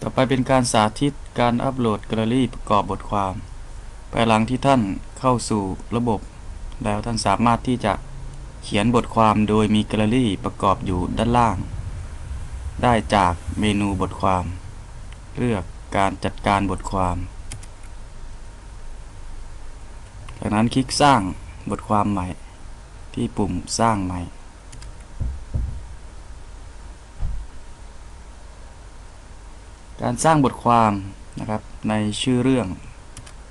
ต่อไปเป็นการสาธิตการอัปโหลดแกลเลอรี่ประกอบบทความ ภายหลังที่ท่านเข้าสู่ระบบ แล้วท่านสามารถที่จะเขียนบทความโดยมีแกลเลอรี่ประกอบอยู่ด้านล่าง ได้จากเมนูบทความ เลือกการจัดการบทความ จากนั้นคลิกสร้างบทความใหม่ ที่ปุ่มสร้างใหม่ การสร้างบทความนะครับในชื่อเรื่อง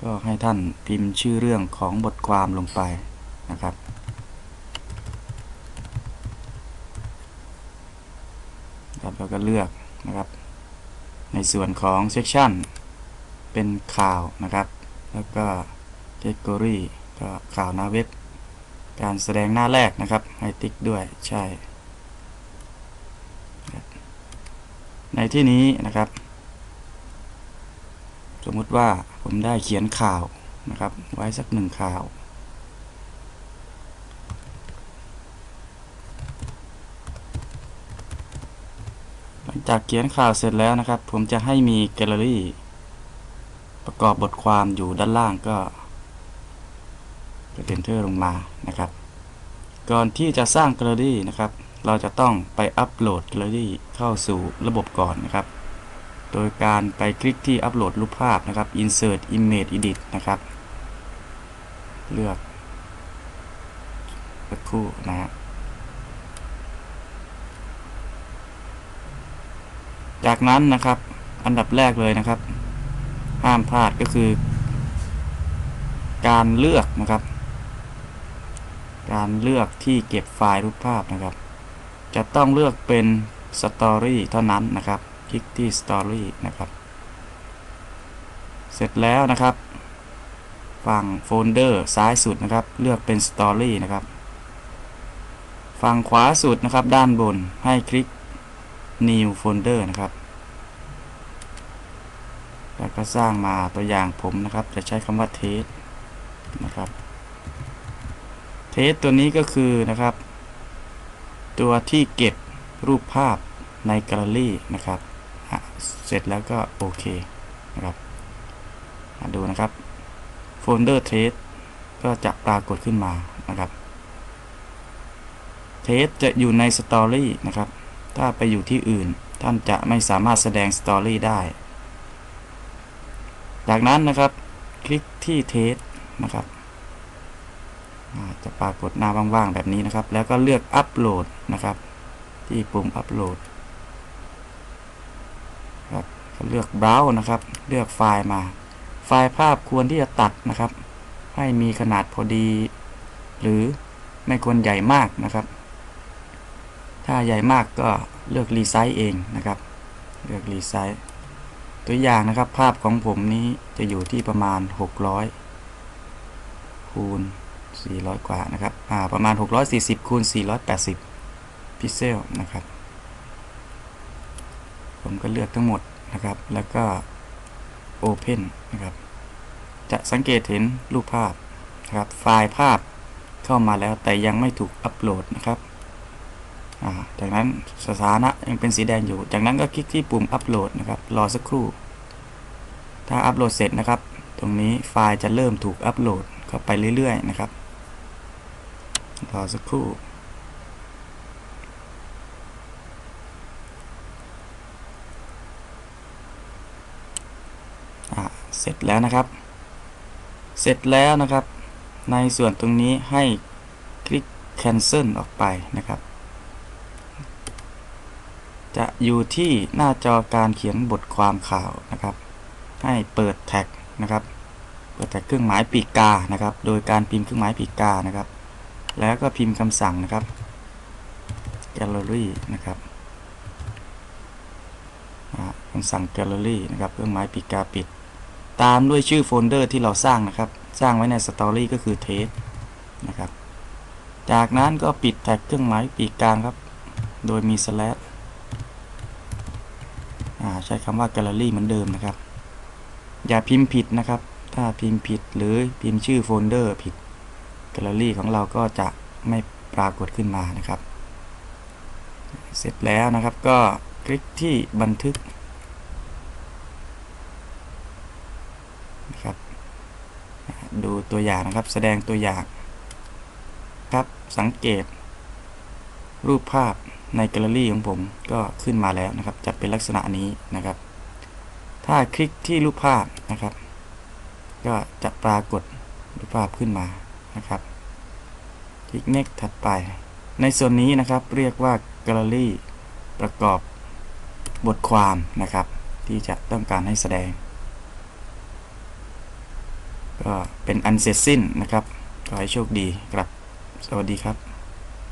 ก็ให้ท่านพิมพ์ชื่อเรื่องของบทความลงไปนะครับ ครับแล้วก็เลือกนะครับ ในส่วนของ section เป็นข่าวนะครับ แล้วก็ category ก็ข่าวหน้าเว็บ การแสดงหน้าแรกนะครับ ให้ติ๊กด้วยใช่ ในที่นี้นะครับ สมมุติว่าผมได้เขียนข่าวนะครับ ไว้สักหนึ่งข่าว หลังจากเขียนข่าวเสร็จแล้วนะครับ ผมจะให้มีแกลเลอรี่ ประกอบบทความอยู่ด้านล่างก็จะเ e นเทอร์ลงมานะครับ ก่อนที่จะสร้างแกลเลอรี่นะครับ เราจะต้องไปอัปโหลดแกลเลอรี่เข้าสู่ระบบก่อนนะครับ โดยการไปคลิกที่อัปโหลดรูปภาพนะครับ insert image edit นะครับ เลือกสักครู่นะฮะจากนั้นนะครับ อันดับแรกเลยนะครับ ห้ามพลาดก็คือ การเลือกนะครับ การเลือกที่เก็บไฟล์รูปภาพนะครับ จะต้องเลือกเป็น Story เท่านั้นนะครับ คลิกที่ Story นะครับ เสร็จแล้วนะครับ ฝั่งโฟลเดอร์ซ้ายสุดนะครับ เลือกเป็น Story นะครับ ฝั่งขวาสุดนะครับ ด้านบนให้คลิก new folder นะครับ แล้วก็สร้างมาตัวอย่างผมนะครับ จะใช้คำว่า test นะครับ test ตัวนี้ก็คือนะครับ ตัวที่เก็บรูปภาพในแกลเลอรี่นะครับ เสร็จแล้วก็โอเคนะครับอะดูนะครับโฟลเดอร์ test ก็จะปรากฏขึ้นมานะครับ test จะอยู่ใน story นะครับ ถ้าไปอยู่ที่อื่น ท่านจะไม่สามารถแสดงสตอรี่ได้ จากนั้นนะครับ คลิกที่เทสนะครับจะปรากฏหน้าว่างๆแบบนี้นะครับ แล้วก็เลือกอัปโหลดนะครับ ที่ปุ่มอัปโหลด ครับเลือก browse นะครับ เลือกไฟล์มา ไฟล์ภาพควรที่จะตัดนะครับ ให้มีขนาดพอดี หรือไม่ควรใหญ่มากนะครับ ถ้าใหญ่มากก็เลือกรีไซส์เองนะครับ เลือกรีไซส์ตัวอย่างนะครับ ภาพของผมนี้จะอยู่ที่ประมาณ 600 คูณ 400 กว่านะครับ อ่า ประมาณ 640 คูณ 480 พิกเซลนะครับ ผมก็เลือกทั้งหมดนะครับ แล้วก็ Open นะครับ จะสังเกตเห็นรูปภาพนะครับ ไฟล์ภาพเข้ามาแล้วแต่ยังไม่ถูกอัปโหลดนะครับจากนั้นสถานะยังเป็นสีแดงอยู่ จากนั้นก็คลิกที่ปุ่มอัปโหลดนะครับ รอสักครู่ ถ้าอัปโหลดเสร็จนะครับ ตรงนี้ไฟล์จะเริ่มถูกอัปโหลดเข้าไปเรื่อยๆนะครับ รอสักครู่ อ่าเส ร็จแล้วนะครับ เสร็จแล้วนะครับ ในส่วนตรงนี้ให้คลิก cancel ออกไปนะครับ จะอยู่ที่หน้าจอการเขียนบทความข่าวนะครับ ให้เปิดแท็กนะครับ เปิดแท็กเครื่องหมายปีกกานะครับ โดยการพิมพ์เครื่องหมายปีกกานะครับ แล้วก็พิมพ์คำสั่งนะครับ gallery นะครับคำสั่ง gallery นะครับ เครื่องหมายปีกกาปิด ตามด้วยชื่อโฟลเดอร์ที่เราสร้างนะครับ สร้างไว้ใน story ก็คือ test นะครับ จากนั้นก็ปิดแท็กเครื่องหมายปีกกลางครับ โดยมี slash ใช้คำว่า Gallery เหมือนเดิมนะครับ อย่าพิมพ์ผิดนะครับ ถ้าพิมพ์ผิดหรือพิมพ์ชื่อโฟลเดอร์ผิด Gallery ของเราก็จะไม่ปรากฏขึ้นมานะครับ เสร็จแล้วนะครับก็คลิกที่บันทึก นะครับ ดู ตัวอย่างนะครับ แสดงตัวอย่างครับสังเกต รูปภาพในแกลเลอรี่ของผมก็ขึ้นมาแล้วนะครับ จะเป็นลักษณะนี้นะครับ ถ้าคลิกที่รูปภาพนะครับ ก็จะปรากฏรูปภาพขึ้นมานะครับ คลิก next ถัดไป ในส่วนนี้นะครับเรียกว่าแกลเลอรี่ประกอบบทความนะครับ ที่จะต้องการให้แสดง ก็เป็นอันเสร็จสิ้นนะครับขอให้โชคดีครับ สวัสดีครับ